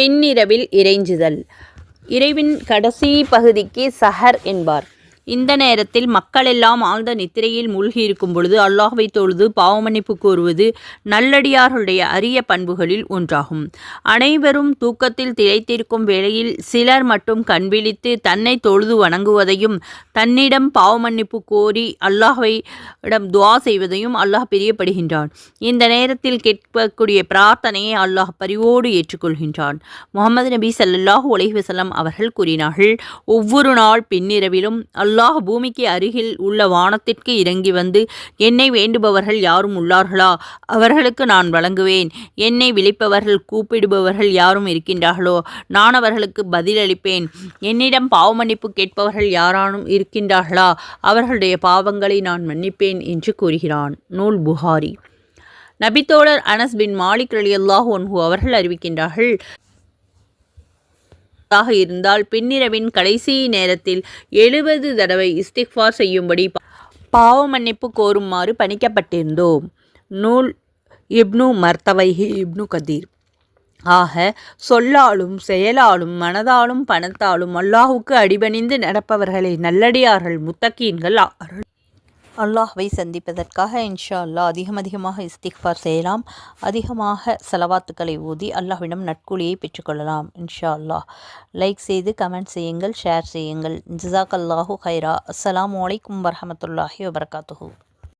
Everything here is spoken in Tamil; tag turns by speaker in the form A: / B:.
A: பின்னிரவில் இறைஞ்சுதல். இரவின் கடைசி பகுதிக்கு சஹர் என்பார். இந்த நேரத்தில் மக்களெல்லாம் ஆழ்ந்த நித்திரையில் மூழ்கியிருக்கும் பொழுது அல்லாஹ்வை தொழுது பாவமன்னிப்பு கோருவது நல்லடியார்களுடைய அரிய பண்புகளில் ஒன்றாகும். அனைவரும் தூக்கத்தில் திளைத்திருக்கும் வேளையில் சிலர் மட்டும் கண்விழித்து தன்னை தொழுது வணங்குவதையும் தன்னிடம் பாவமன்னிப்பு கோரி அல்லாஹ்வை இடம் துவா செய்வதையும் அல்லாஹ் பிரியப்படுகின்றான். இந்த நேரத்தில் கேட்கக்கூடிய பிரார்த்தனையை அல்லாஹ் பரிவோடு ஏற்றுக்கொள்கின்றான். முகமது நபி சல்லாஹூ அலஹி வசலம் அவர்கள் கூறினார்கள் ஒவ்வொரு நாள் பின்னிரவிலும் அல்லாஹ் பூமிக்கு அருகில் உள்ள வானத்திற்கு இறங்கி வந்து என்னை வேண்டுபவர்கள் யாரும் உள்ளார்களா? அவர்களுக்கு நான் வழங்குவேன். என்னை விழிப்பவர்கள் கூப்பிடுபவர்கள் யாரும் இருக்கின்றார்களோ நான் அவர்களுக்கு பதிலளிப்பேன். என்னிடம் பாவமன்னிப்பு கேட்பவர்கள் யாரானும் இருக்கின்றார்களா? அவர்களுடைய பாவங்களை நான் மன்னிப்பேன் என்று கூறுகிறான். நூல் புகாரி. நபித்தோழர் அனஸ் பின் மாலிக் ரலியல்லாஹு அன்ஹு அவர்கள் அறிவிக்கின்றார்கள் ஆக இருந்தால் பின்னிரவின் கடைசி நேரத்தில் எழுபது தடவை இஸ்திக்ஃபார் செய்யும்படி பாவ மன்னிப்பு கோருமாறு பணிக்கப்பட்டிருந்தோம் நூல் இப்னு மர்த்தவைஹி இப்னு கதீர் ஆக சொல்லாலும் செயலாலும் மனதாலும் பணத்தாலும் அல்லாஹுக்கு அடிபணிந்து நடப்பவர்களை நல்லடியார்கள் முத்தக்கீன்கள் ஆவார்கள். அல்லாஹ்வை சந்திப்பதற்காக இன்ஷா அல்லாஹ் அதிகம் அதிகமாக இஸ்திக்ஃபார் செய்யலாம். அதிகமாக செலவாத்துக்களை ஊதி அல்லாஹ்விடம் நட்கூலியை பெற்றுக்கொள்ளலாம். இன்ஷா அல்லாஹ் லைக் செய்து கமெண்ட் செய்யுங்கள் ஷேர் செய்யுங்கள். ஜிசாக் அல்லாஹூ ஹைரா அஸ்லாம் வலைக்கம் வரஹமத்துல்லாஹி வபரகாத்துஹு.